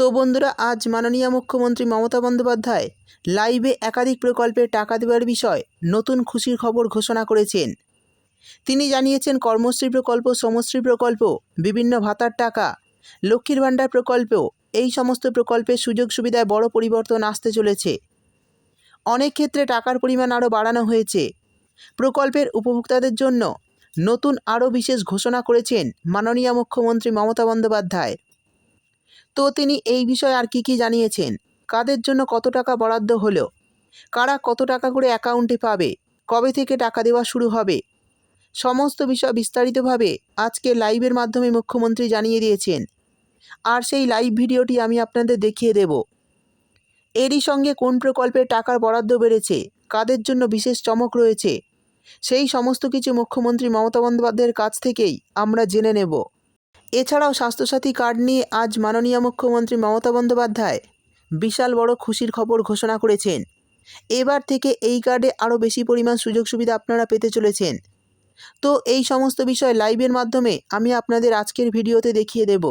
তো বন্ধুরা, আজ মাননীয় মুখ্যমন্ত্রী মমতা বন্দ্যোপাধ্যায় লাইভে একাধিক প্রকল্পে টাকা দেওয়ার বিষয় নতুন খুশির খবর ঘোষণা করেছেন। তিনি জানিয়েছেন, কর্মশ্রী প্রকল্প, সমশ্রী প্রকল্প, বিভিন্ন ভাতার টাকা, লক্ষ্মীর ভাণ্ডার প্রকল্প, এই সমস্ত প্রকল্পের সুযোগ সুবিধায় বড় পরিবর্তন আসতে চলেছে। অনেক ক্ষেত্রে টাকার পরিমাণ আরও বাড়ানো হয়েছে। প্রকল্পের উপভোক্তাদের জন্য নতুন আরও বিশেষ ঘোষণা করেছেন মাননীয় মুখ্যমন্ত্রী মমতা বন্দ্যোপাধ্যায়। তো তিনি এই বিষয়ে আর কি কি জানিয়েছেন? কাদের জন্য কত টাকা বরাদ্দ হলো? কারা কত টাকা করে অ্যাকাউন্টে পাবে? কবে থেকে টাকা দেওয়া শুরু হবে? সমস্ত বিষয় বিস্তারিতভাবে আজকে লাইভের মাধ্যমে মুখ্যমন্ত্রী জানিয়ে দিয়েছেন। আর সেই লাইভ ভিডিওটি আমি আপনাদের দেখিয়ে দেব। এরই সঙ্গে কোন প্রকল্পে টাকার বরাদ্দ বেড়েছে? কাদের জন্য বিশেষ চমক রয়েছে? সেই সমস্ত কিছু মুখ্যমন্ত্রী মমতা বন্দ্যোপাধ্যায়ের কাছ থেকেই আমরা জেনে নেব। এছাড়াও স্বাস্থ্যসাথী কার্ড নিয়ে আজ মাননীয় মুখ্যমন্ত্রী মমতা বন্দ্যোপাধ্যায় বিশাল বড় খুশির খবর ঘোষণা করেছেন। এবার থেকে এই কার্ডে আরও বেশি পরিমাণ সুযোগ সুবিধা আপনারা পেতে চলেছেন। তো এই সমস্ত বিষয় লাইভের মাধ্যমে আমি আপনাদের আজকের ভিডিওতে দেখিয়ে দেব।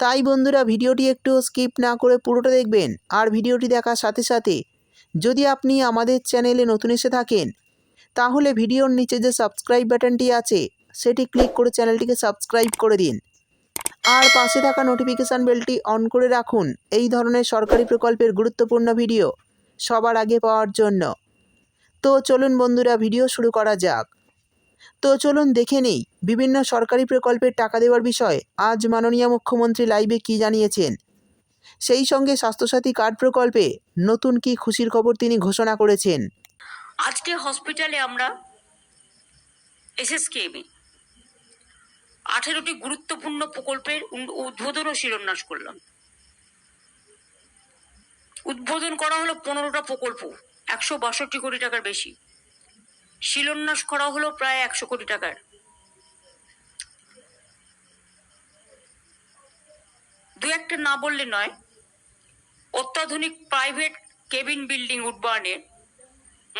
তাই বন্ধুরা, ভিডিওটি একটু স্কিপ না করে পুরোটা দেখবেন আর ভিডিওটি দেখার সাথে সাথে যদি আপনি আমাদের চ্যানেলে নতুন এসে থাকেন, তাহলে ভিডিওর নিচে যে সাবস্ক্রাইব বাটনটি আছে সেটি ক্লিক করে চ্যানেলটিকে সাবস্ক্রাইব করে দিন। আর পাশে থাকা নোটিফিকেশান বেলটি অন করে রাখুন। এই ধরনের সরকারি প্রকল্পের গুরুত্বপূর্ণ ভিডিও সবার আগে পাওয়ার জন্য। তো চলুন বন্ধুরা ভিডিও শুরু করা যাক। তো চলুন দেখে নেই, বিভিন্ন সরকারি প্রকল্পের টাকা দেওয়ার বিষয়ে আজ মাননীয় মুখ্যমন্ত্রী লাইভে কী জানিয়েছেন? সেই সঙ্গে স্বাস্থ্যসাথী কার্ড প্রকল্পে নতুন কী খুশির খবর তিনি ঘোষণা করেছেন? আজকে হসপিটালে আমরা এসএসকেএমে আঠেরোটি গুরুত্বপূর্ণ প্রকল্পের উদ্বোধন ও শিলান্যাস করলাম। উদ্বোধন করা হলো পনেরোটা প্রকল্প, একশো বাষট্টি কোটি টাকার বেশি। শিলান্যাস করা হলো প্রায় একশো কোটি টাকার। দু একটা না বললে নয়, অত্যাধুনিক প্রাইভেট কেবিন বিল্ডিং উডবার্নের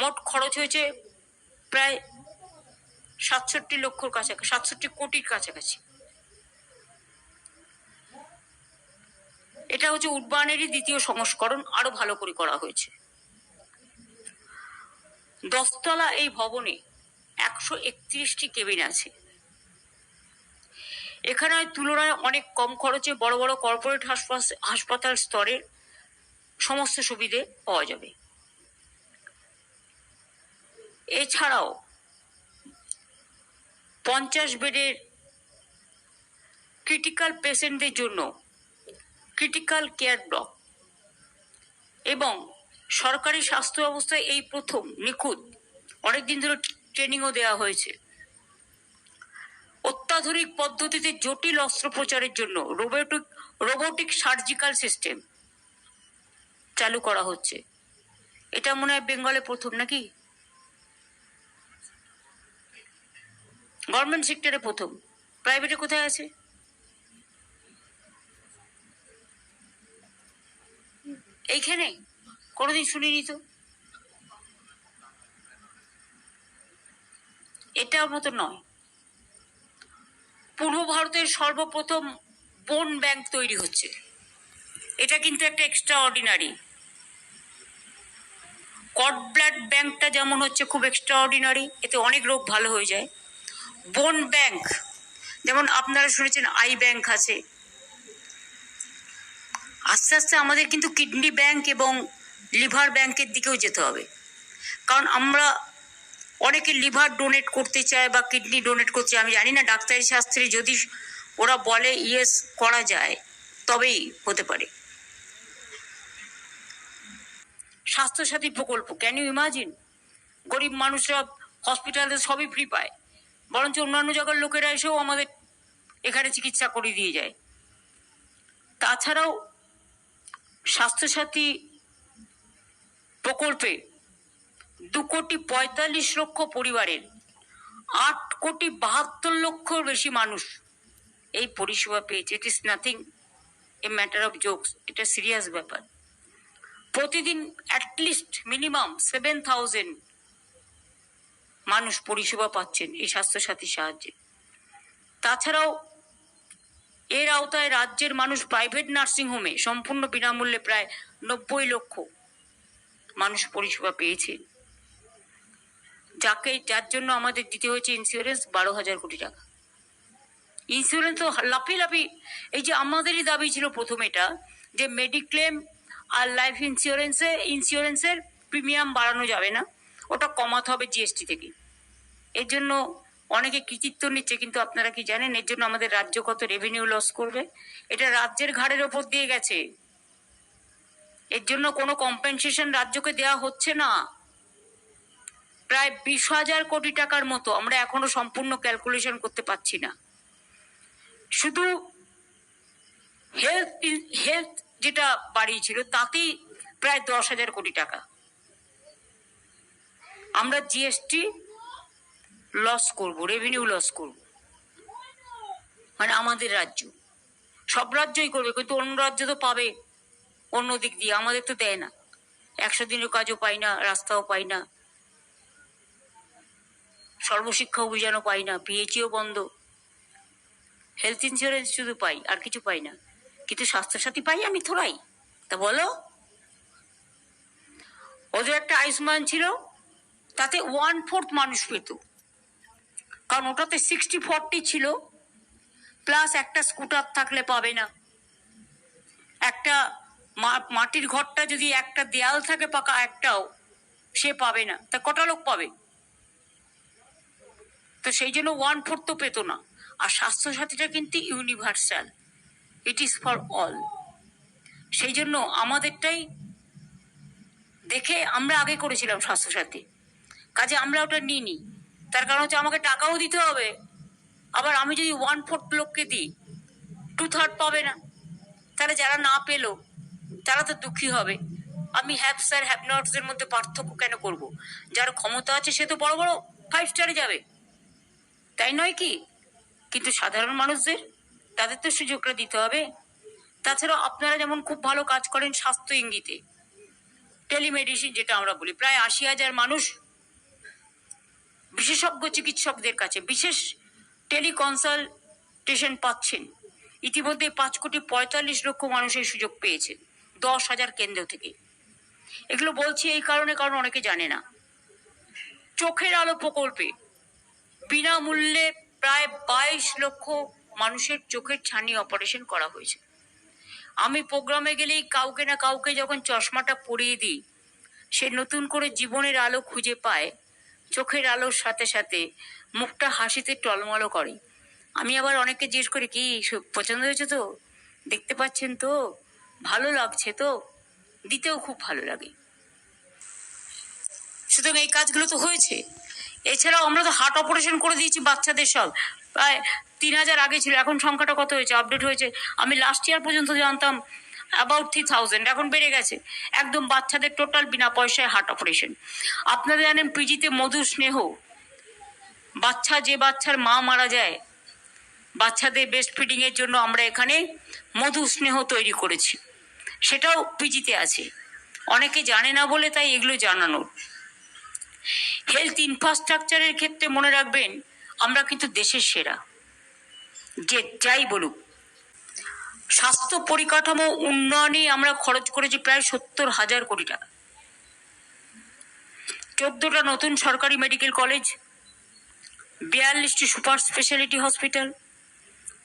মোট খরচ হয়েছে প্রায় সাতষট্টি লক্ষর কাছাকাছি, সাতষট্টি কোটির কাছাকাছি। এটা হচ্ছে উডবার্নেরই দ্বিতীয় সংস্করণ, আরও ভালো করে করা হয়েছে। দশতলা এই ভবনে একশো একত্রিশটি কেবিন আছে। এখানে তুলনায় অনেক কম খরচে বড় বড় কর্পোরেট হাসপাতাল হাসপাতাল স্তরের সমস্ত সুবিধে পাওয়া যাবে। এছাড়াও পঞ্চাশ বেডের ক্রিটিক্যাল পেশেন্টদের জন্য ক্রিটিক্যাল কেয়ার ব্লক এবং সরকারি স্বাস্থ্য ব্যবস্থায় এই প্রথম নিখুঁত, অনেকদিন ধরে ট্রেনিংও দেওয়া হয়েছে। অত্যাধুনিক পদ্ধতিতে জটিল অস্ত্রোপচারের জন্য রোবোটিক রোবোটিক সার্জিক্যাল সিস্টেম চালু করা হচ্ছে। এটা মনে হয় বেঙ্গলে প্রথম নাকি? গভর্নমেন্ট সেক্টরে প্রথম। প্রাইভেটে কোথায় আছে? এইখানে? কোনোদিন শুনিনি তো? এটার মতো নয়। পূর্ব ভারতের সর্বপ্রথম বোন ব্যাংক তৈরি হচ্ছে। এটা কিন্তু একটা এক্সট্রা অর্ডিনারি কট ব্লাড ব্যাংকটা যেমন হচ্ছে খুব এক্সট্রা অর্ডিনারি এতে অনেক রোগ ভালো হয়ে যায়। বোন ব্যাংক। যেমন আপনারা শুনেছেন, আই ব্যাংক আছে। আস্তে আস্তে আমাদের কিন্তু কিডনি ব্যাংক এবং লিভার ব্যাংকের দিকেও যেতে হবে। কারণ আমরা অনেকে লিভার ডোনেট করতে চায় বা কিডনি ডোনেট করতে চায়, আমি জানি না, ডাক্তারি শাস্ত্রে যদি ওরা বলে ইয়েস করা যায়, তবেই হতে পারে। স্বাস্থ্যসাথী প্রকল্প ক্যান ইউ ইমাজিন গরিব মানুষরা হসপিটালে সবই ফ্রি পায়। বরঞ্চ অন্যান্য জায়গার লোকেরা এসেও আমাদের এখানে চিকিৎসা করে দিয়ে যায়। তাছাড়াও স্বাস্থ্যসাথী প্রকল্পে দু কোটি পঁয়তাল্লিশ লক্ষ পরিবারের আট কোটি বাহাত্তর লক্ষর বেশি মানুষ এই পরিষেবা পেয়েছে। It is nothing a matter of jokes এটা সিরিয়াস ব্যাপার। প্রতিদিন অ্যাটলিস্ট মিনিমাম সেভেন থাউজেন্ড মানুষ পরিষেবা পাচ্ছেন এই স্বাস্থ্যসাথীর সাহায্যে। তাছাড়াও এর আওতায় রাজ্যের মানুষ প্রাইভেট নার্সিংহোমে সম্পূর্ণ বিনামূল্যে প্রায় নব্বই লক্ষ মানুষ পরিষেবা পেয়েছে। যাকে, যার জন্য আমাদের দিতে হয়েছে ইন্স্যুরেন্স বারো হাজার কোটি টাকা। ইন্স্যুরেন্স তো লাফিয়ে লাফিয়ে এই যে আমাদেরই দাবি ছিল প্রথম এটা, যে মেডিক্লেম আর লাইফ ইন্স্যুরেন্সে ইন্স্যুরেন্সের প্রিমিয়াম বাড়ানো যাবে না। ওটা কমাতে হবে জিএসটি থেকে। এর জন্য অনেকে কৃতিত্ব নিচ্ছে, কিন্তু আপনারা কি জানেন, এর জন্য আমাদের রাজ্য কত রেভিনিউ লস করবে? এটা রাজ্যের ঘাড়ের ওপর দিয়ে গেছে। এর জন্য কোনো কম্পেনসেশন রাজ্যকে দেওয়া হচ্ছে না। প্রায় বিশ হাজার কোটি টাকার মতো আমরা এখনও সম্পূর্ণ ক্যালকুলেশন করতে পারছি না। শুধু হেলথ হেলথ যেটা বাড়িয়েছিল, তাতেই প্রায় দশ হাজার কোটি টাকা। আমরা জিএসটি লস করব রেভিনিউ লস করব। মানে আমাদের রাজ্য। সব রাজ্যই করবে, কিন্তু অন্য রাজ্য তো পাবে। অন্য দিক দিয়ে, আমাদের তো দেয় না। একশো দিনের কাজও পাই না, রাস্তাও পাই না। সর্বশিক্ষা অভিযানও পাই না পিএইচিও বন্ধ। হেলথ ইন্স্যুরেন্স শুধু পাই, আর কিছু পাই না। কিন্তু স্বাস্থ্যসাথী পাই আমি থোড়াই। তা বলো? ওদের একটা আয়ুষ্মান ছিল তাতে ওয়ান ফোর্থ মানুষ পেত। কারণ ওটাতে সিক্সটি ফোরটি ছিল। প্লাস একটা স্কুটার থাকলে পাবে না। একটা মাটির ঘরটা যদি একটা দেয়াল থাকে পাকা, একটাও সে পাবে না। তা কটা লোক পাবে? তো সেই জন্য ওয়ান ফোর্থ তো পেতো না। আর স্বাস্থ্যসাথীটা কিন্তু universal it is for all সেই জন্য আমাদেরটাই দেখে আমরা আগে করেছিলাম স্বাস্থ্যসাথী। কাজে আমরা ওটা নিইনি। তার কারণ হচ্ছে আমাকে টাকাও দিতে হবে। আবার আমি যদি ওয়ান ফোর্থ লোককে দিই টু থার্ড পাবে না। তাহলে যারা না পেল, তারা তো দুঃখী হবে। আমি হ্যাপ স্যার হ্যাপ নটসের মধ্যে পার্থক্য কেন করব? যার ক্ষমতা আছে, সে তো বড় বড় ফাইভ স্টারে যাবে। তাই নয় কি? কিন্তু সাধারণ মানুষদের, তাদের তো সুযোগটা দিতে হবে। তাছাড়া আপনারা যেমন খুব ভালো কাজ করেন স্বাস্থ্য ইঙ্গিতে। টেলিমেডিসিন যেটা আমরা বলি, প্রায় আশি হাজার মানুষ বিশেষজ্ঞ চিকিৎসকদের কাছে বিশেষ টেলিকনসালটেশন পাচ্ছেন। ইতিমধ্যে পাঁচ কোটি পঁয়তাল্লিশ লক্ষ মানুষ এই সুযোগ পেয়েছে, দশ হাজার কেন্দ্র থেকে। এগুলো বলছি এই কারণে, কারণ অনেকে জানে না। চোখের আলো প্রকল্পে বিনামূল্যে প্রায় বাইশ লক্ষ মানুষের চোখের ছানি অপারেশন করা হয়েছে। আমি প্রোগ্রামে গেলেই কাউকে না কাউকে যখন চশমাটা পরিয়ে দিই, সে নতুন করে জীবনের আলো খুঁজে পায় চোখের আলোর সাথে সাথে মুখটা হাসিতে টলমলো করে। আমি আবার অনেককে জিজ্ঞেস করি, কি পছন্দ হয়েছে তো? দেখতে পাচ্ছেন তো? ভালো লাগছে তো? দিতেও খুব ভালো লাগে। সুতরাং এই কাজগুলো তো হয়েছে। এছাড়াও আমরা তো হার্ট অপারেশন করে দিয়েছি বাচ্চাদের সব। প্রায় তিন হাজার আগে ছিল, এখন সংখ্যাটা কত হয়েছে? আপডেট হয়েছে। আমি লাস্ট ইয়ার পর্যন্ত জানতাম অ্যাবাউট থ্রি থাউজেন্ড এখন বেড়ে গেছে। একদম বাচ্চাদের টোটাল বিনা পয়সায় হার্ট অপারেশন আপনারা জানেন পিজিতে মধু স্নেহ। বাচ্চা যে বাচ্চার মা মারা যায়, বাচ্চাদের বেস্ট ফিডিং এর জন্য আমরা এখানে মধু স্নেহ তৈরি করেছি। সেটাও পিজিতে আছে। অনেকে জানে না বলে তাই এগুলো জানানোর হেলথ ইনফ্রাস্ট্রাকচারের ক্ষেত্রে মনে রাখবেন, আমরা কিন্তু দেশের সেরা। যে যাই বলুক স্বাস্থ্য পরিকাঠামো উন্নয়নে আমরা খরচ করেছি প্রায় সত্তর হাজার কোটি টাকা। চোদ্দটা নতুন সরকারি মেডিকেল কলেজ বিয়াল্লিশটি সুপার স্পেশালিটি হসপিটাল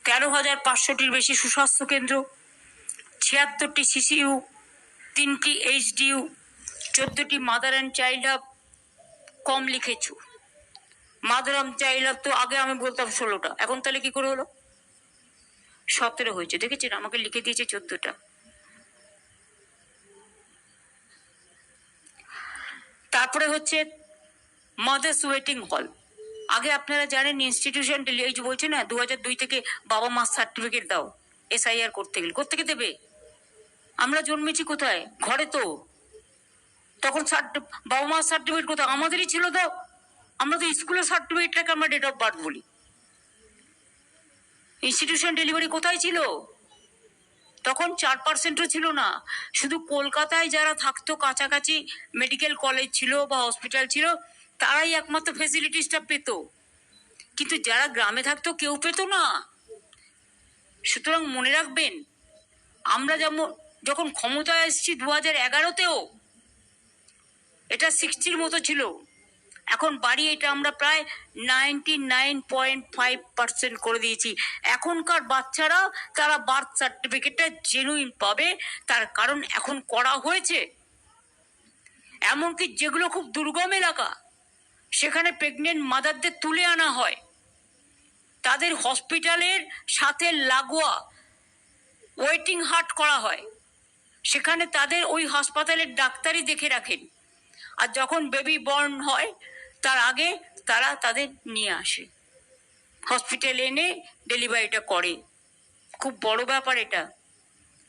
তেরো হাজার পাঁচশোটির বেশি সুস্বাস্থ্য কেন্দ্র, ছিয়াত্তরটি সিসিইউ তিনটি এইচডিইউ চোদ্দটি মাদার অ্যান্ড চাইল্ড হাব কম লিখেছো। মাদার অ্যান্ড চাইল্ড হাব তো আগে আমি বলতাম ষোলোটা, এখন তাহলে কি করে হলো? সতেরো হয়েছে। দেখেছেন? আমাকে লিখে দিয়েছে চোদ্দটা। তারপরে হচ্ছে মাদার্স ওয়েটিং হল আগে আপনারা জানেন ইনস্টিটিউশন এই যে বলছে না দু হাজার দুই থেকে বাবা মা সার্টিফিকেট দাও এসআইআর করতে গেলে। কোথেকে দেবে? আমরা জন্মেছি কোথায়? ঘরে তো। তখন বাবা মার সার্টিফিকেট কোথায়? আমাদেরই ছিল তো। আমরা তো স্কুলের সার্টিফিকেটটাকে আমরা ডেট অফ বার্থ বলি। ইনস্টিটিউশন ডেলিভারি কোথায় ছিল? তখন চার পার্সেন্টও ছিল না। শুধু কলকাতায় যারা থাকতো, কাছাকাছি মেডিকেল কলেজ ছিল বা হসপিটাল ছিল, তারাই একমাত্র ফেসিলিটিসটা পেত। কিন্তু যারা গ্রামে থাকতো, কেউ পেত না। সুতরাং মনে রাখবেন, আমরা যেমন যখন ক্ষমতায় এসেছি দু হাজার এগারোতেও, এটা সিক্সটির মতো ছিল। এখন বাড়ি এটা আমরা প্রায় ninety nine point five percent করে দিয়েছি। এখনকার বাচ্চারা, তারা বার্থ সার্টিফিকেটটা জেনুইন পাবে, তার কারণ এখন করা হয়েছে। এমনকি যেগুলো খুব দুর্গম এলাকা, সেখানে প্রেগনেন্ট মাদারদের তুলে আনা হয়। তাদের হসপিটালের সাথে লাগোয়া ওয়েটিং হাট করা হয়। সেখানে তাদের ওই হাসপাতালের ডাক্তারই দেখে রাখেন। আর যখন বেবি বর্ন হয় তার আগে তারা তাদের নিয়ে আসে। হসপিটালে এনে ডেলিভারিটা করে। খুব বড় ব্যাপার এটা।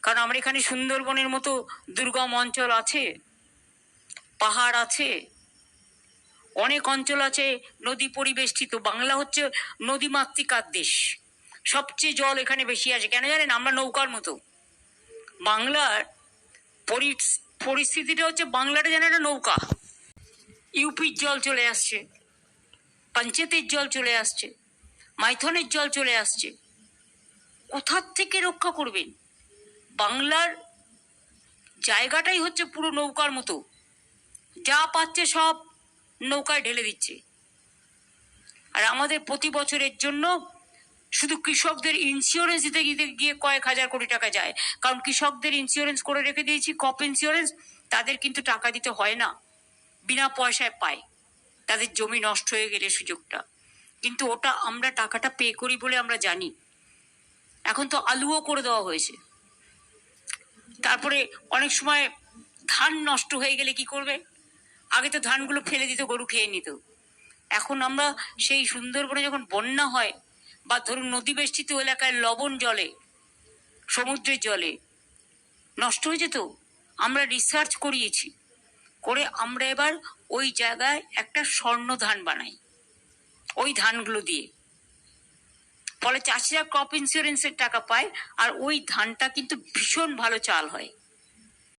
কারণ আমার এখানে সুন্দরবনের মতো দুর্গম অঞ্চল আছে, পাহাড় আছে, অনেক অঞ্চল আছে, নদী পরিবেষ্টিত। বাংলা হচ্ছে নদীমাতৃকার দেশ। সবচেয়ে জল এখানে বেশি আসে। কেন জানেন? আমরা নৌকার মতো। বাংলার পরিস্থিতিটা হচ্ছে বাংলাটা যেন একটা নৌকা। ইউপির জল চলে আসছে, পঞ্চায়েতের জল চলে আসছে, মাইথনের জল চলে আসছে। কোথার থেকে রক্ষা করবেন? বাংলার জায়গাটাই হচ্ছে পুরো নৌকার মতো। যা পাচ্ছে সব নৌকায় ঢেলে দিচ্ছে। আর আমাদের প্রতি বছরের জন্য শুধু কৃষকদের ইন্স্যুরেন্স দিতে গিয়ে গিয়ে কয়েক হাজার কোটি টাকা যায়। কারণ কৃষকদের ইন্স্যুরেন্স করে রেখে দিয়েছি কপ ইন্স্যুরেন্স তাদের কিন্তু টাকা দিতে হয় না। বিনা পয়সায় পায়। তাদের জমি নষ্ট হয়ে গেলে সুযোগটা। কিন্তু ওটা আমরা টাকাটা পে করি বলে আমরা জানি। এখন তো আলুও করে দেওয়া হয়েছে। তারপরে অনেক সময় ধান নষ্ট হয়ে গেলে কি করবে? আগে তো ধানগুলো ফেলে দিত, গরু খেয়ে নিত। এখন আমরা সেই সুন্দরবনে যখন বন্যা হয় বা ধরুন নদী বেষ্টিত এলাকায় লবণ জলে, সমুদ্রের জলে, নষ্ট হয়ে যেত। আমরা রিসার্চ করিয়েছি। করে আমরা এবার ওই জায়গায় একটা স্বর্ণ ধান বানাই, ওই ধানগুলো দিয়ে। ফলে চাষিরা ক্রপ ইন্স্যুরেন্সের টাকা পায়, আর ওই ধানটা কিন্তু ভীষণ ভালো চাল হয়।